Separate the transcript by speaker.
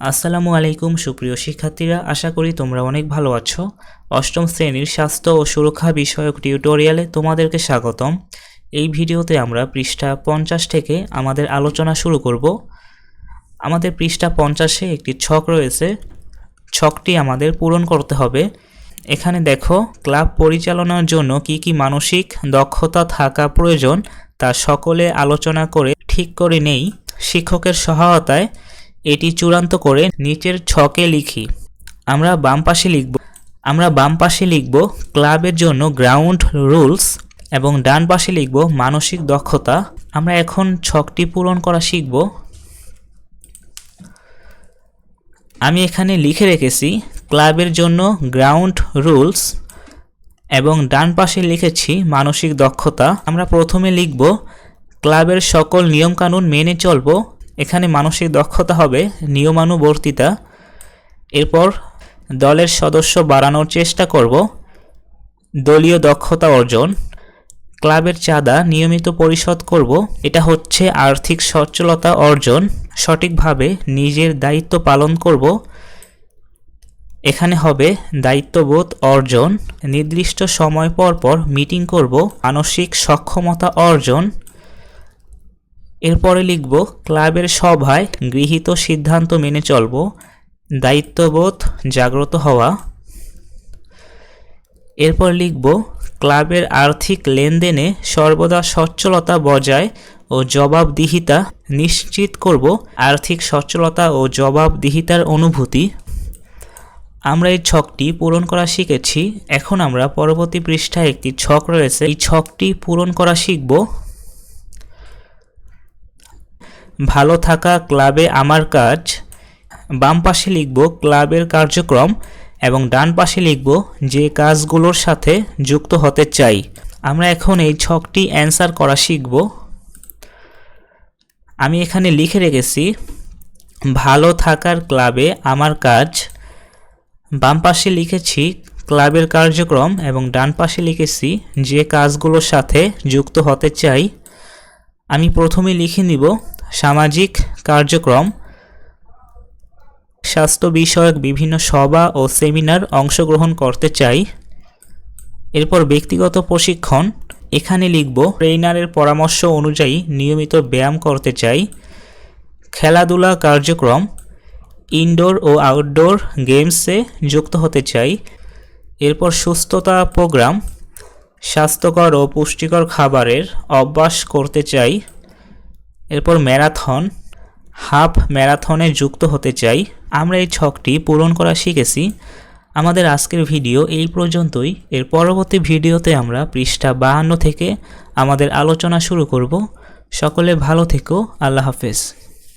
Speaker 1: আসসালামু আলাইকুম, সুপ্রিয় শিক্ষার্থীরা। আশা করি তোমরা অনেক ভালো আছো। অষ্টম শ্রেণির স্বাস্থ্য ও সুরক্ষা বিষয়ক টিউটোরিয়ালে তোমাদেরকে স্বাগতম। এই ভিডিওতে আমরা পৃষ্ঠা পঞ্চাশ থেকে আমাদের আলোচনা শুরু করব। আমাদের পৃষ্ঠা পঞ্চাশে একটি ছক রয়েছে। ছকটি আমাদের পূরণ করতে হবে। এখানে দেখো, ক্লাব পরিচালনার জন্য কি কি মানসিক দক্ষতা থাকা প্রয়োজন তা সকলে আলোচনা করে ঠিক করে নেই। শিক্ষকের সহায়তায় এটি চূড়ান্ত করে নিচের ছকে লিখি। আমরা বাম পাশে লিখব, আমরা বাম পাশে লিখব ক্লাবের জন্য গ্রাউন্ড রুলস এবং ডান পাশে লিখব মানসিক দক্ষতা। আমরা এখন ছকটি পূরণ করা শিখব। আমি এখানে লিখে রেখেছি, ক্লাবের জন্য গ্রাউন্ড রুলস এবং ডান পাশে লিখেছি মানসিক দক্ষতা। আমরা প্রথমে লিখব, ক্লাবের সকল নিয়মকানুন মেনে চলব এখানে মানসিক দক্ষতা হবে নিয়মানুবর্তিতা। এরপর দলের সদস্য বাড়ানোর চেষ্টা করব। দলীয় দক্ষতা অর্জন। ক্লাবের চাঁদা নিয়মিত পরিশোধ করব। এটা হচ্ছে আর্থিক সচ্ছলতা অর্জন। সঠিকভাবে নিজের দায়িত্ব পালন করব। এখানে হবে দায়িত্ববোধ অর্জন। নির্দিষ্ট সময় পর পর মিটিং করব। মানসিক সক্ষমতা অর্জন। এরপরে লিখব, ক্লাবের সভায় গৃহীত সিদ্ধান্ত মেনে চলব, দায়িত্ববোধ জাগ্রত হওয়া। এরপর লিখব, ক্লাবের আর্থিক লেনদেনে সর্বদা সচ্ছলতা বজায় ও জবাবদিহিতা নিশ্চিত করব, আর্থিক সচ্ছলতা ও জবাবদিহিতার অনুভূতি। আমরা এই ছকটি পূরণ করা শিখেছি। এখন আমরা পরবর্তী পৃষ্ঠায় একটি ছক রয়েছে। এই ছকটি পূরণ করা শিখব। ভালো থাকা ক্লাবে আমার কাজ। বাম পাশে লিখব ক্লাবের কার্যক্রম এবং ডান পাশে লিখব যে কাজগুলোর সাথে যুক্ত হতে চাই। আমরা এখন এই ছকটি অ্যান্সার করা শিখব। আমি এখানে লিখে রেখেছি, ভালো থাকার ক্লাবে আমার কাজ। বাম পাশে লিখেছি, ক্লাবের কার্যক্রম। এবং ডান পাশে লিখেছি, যে কাজগুলোর সাথে যুক্ত হতে চাই। আমি প্রথমে লিখে নিব সামাজিক কার্যক্রম, স্বাস্থ্য বিষয়ক বিভিন্ন সভা ও সেমিনার অংশগ্রহণ করতে চাই। এরপর ব্যক্তিগত প্রশিক্ষণ, এখানে লিখব, ট্রেইনারের পরামর্শ অনুযায়ী নিয়মিত ব্যায়াম করতে চাই, খেলাধুলা কার্যক্রম, ইনডোর ও আউটডোর গেমসে যুক্ত হতে চাই। এরপর সুস্থতা প্রোগ্রাম, স্বাস্থ্যকর ও পুষ্টিকর খাবারের অভ্যাস করতে চাই। এরপর ম্যারাথন। হাফ ম্যারাথনে যুক্ত হতে চাই। আমরা এই ছকটি পূরণ করা শিখেছি। আমাদের আজকের ভিডিও এই পর্যন্তই। এর পরবর্তী ভিডিওতে আমরা পৃষ্ঠা বাহান্ন থেকে আমাদের আলোচনা শুরু করব। সকলে ভালো থেকো। আল্লাহ হাফেজ।